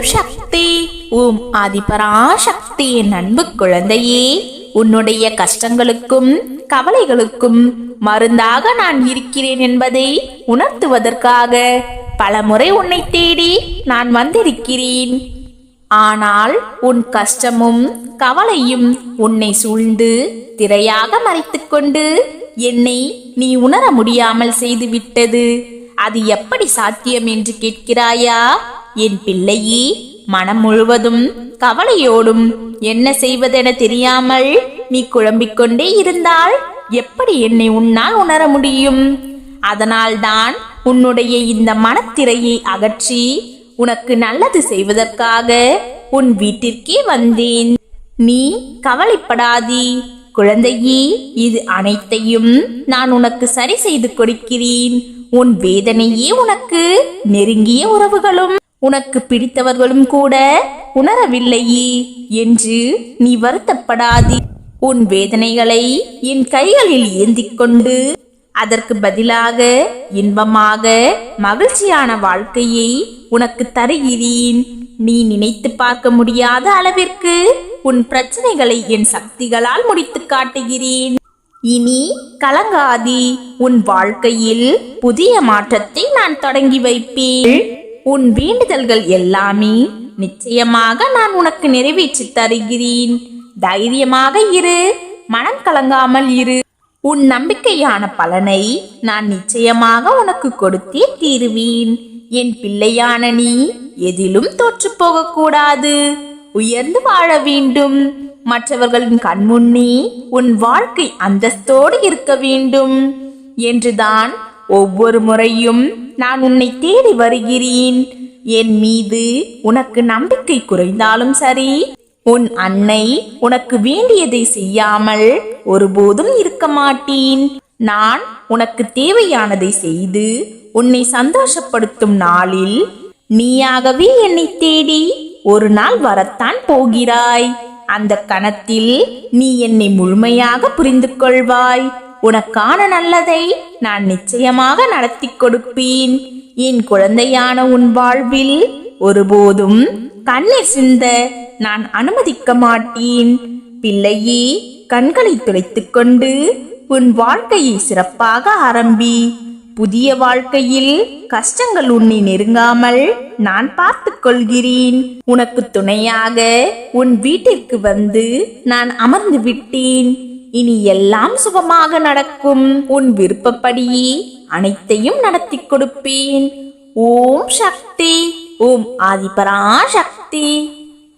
ஓம் சக்தி ஓம் ஆதிபராசக்தி என் அன்பு குழந்தையே. உன்னுடைய கஷ்டங்களுக்கும் கவலைகளுக்கும் மருந்தாக நான் இருக்கிறேன் என்பதை உணர்த்துவதற்காக பலமுறை உன்னை தேடி நான் வந்திருக்கிறேன். ஆனால் உன் கஷ்டமும் கவலையும் உன்னை சூழ்ந்து திரையாக மறைத்துக்கொண்டு என்னை நீ உணர முடியாமல் செய்துவிட்டது. அது எப்படி சாத்தியம் என்று கேட்கிறாயா? என் பிள்ளையே மனம் முழுவதும் கவலையோடும் என்ன செய்வதென தெரியாமல் நீ குழம்பிக் கொண்டே இருந்தால் எப்படி என்னை உன்னால் உணர முடியும்? அதனால்தான் உன்னுடைய இந்த மனத்திரையை அகற்றி உனக்கு நல்லது செய்வதற்காக உன் வீட்டிற்கே வந்தேன். நீ கவலைப்படாதி. குழந்தையே இது அனைத்தையும் நான் உனக்கு சரி செய்து கொடுக்கிறேன். உன் வேதனையே உனக்கு நெருங்கிய உறவுகளும் உனக்கு பிடித்தவர்களும் கூட உணரவில்லையே என்று நீ வருத்தப்படாதி. உன் வேதனைகளை என் கைகளில் ஏந்திக் கொண்டு அதற்கு பதிலாக இன்பமாக மகிழ்ச்சியான வாழ்க்கையை உனக்கு தருகிறேன். நீ நினைத்து பார்க்க முடியாத அளவிற்கு உன் பிரச்சனைகளை என் சக்திகளால் முடித்து காட்டுகிறேன். இனி கலங்காதி. உன் வாழ்க்கையில் புதிய மாற்றத்தை நான் தொடங்கி வைப்பேன். உன் வேண்டுதல்கள் எல்லாமே நிச்சயமாக நான் உனக்கு நிறைவேற்றி தருகிறேன். தைரியமாக இரு மனம் கலங்காமல் இரு. உன் நம்பிக்கையான பலனை நான் நிச்சயமாக உனக்கு கொடுத்தே தீருவேன். என் பிள்ளையான நீ எதிலும் தோற்று போகக்கூடாது. உயர்ந்து வாழ வேண்டும். மற்றவர்களின் கண்முன்னே உன் வாழ்க்கை அந்தஸ்தோடு இருக்க வேண்டும். என்றுதான் ஒவ்வொரு முறையும் நான் உன்னை தேடி வருகிறேன். என் மீது உனக்கு நம்பிக்கை குறைந்தாலும் சரி உன் அன்னை உனக்கு வேண்டியதை செய்யாமல் ஒருபோதும் இருக்க மாட்டேன். நான் உனக்கு தேவையானதை செய்து உன்னை சந்தோஷப்படுத்தும் நாளில் நீயாகவே என்னை தேடி ஒரு நாள் வரத்தான் போகிறாய். அந்த கணத்தில் நீ என்னை முழுமையாக புரிந்து கொள்வாய். உனக்கான நல்லதை நான் நிச்சயமாக நடத்தி கொடுப்பேன். என் குழந்தையான உன் வாழ்வில் ஒருபோதும் கண்ணீர் சிந்த நான் அனுமதிக்க மாட்டேன். பிள்ளையே கண்களை துடைத்துக் கொண்டு உன் வாழ்க்கையை சிறப்பாக ஆரம்பி. புதிய வாழ்க்கையில் கஷ்டங்கள் உன்னை நெருங்காமல் நான் பார்த்து கொள்கிறேன். உனக்கு துணையாக உன் வீட்டிற்கு வந்து நான் அமர்ந்து விட்டேன். இனி எல்லாம் சுகமாக நடக்கும். உன் விருப்பப்படியே அனைத்தையும் நடத்தி கொடுப்பேன். ஓம் சக்தி ஓம் ஆதிபரா சக்தி.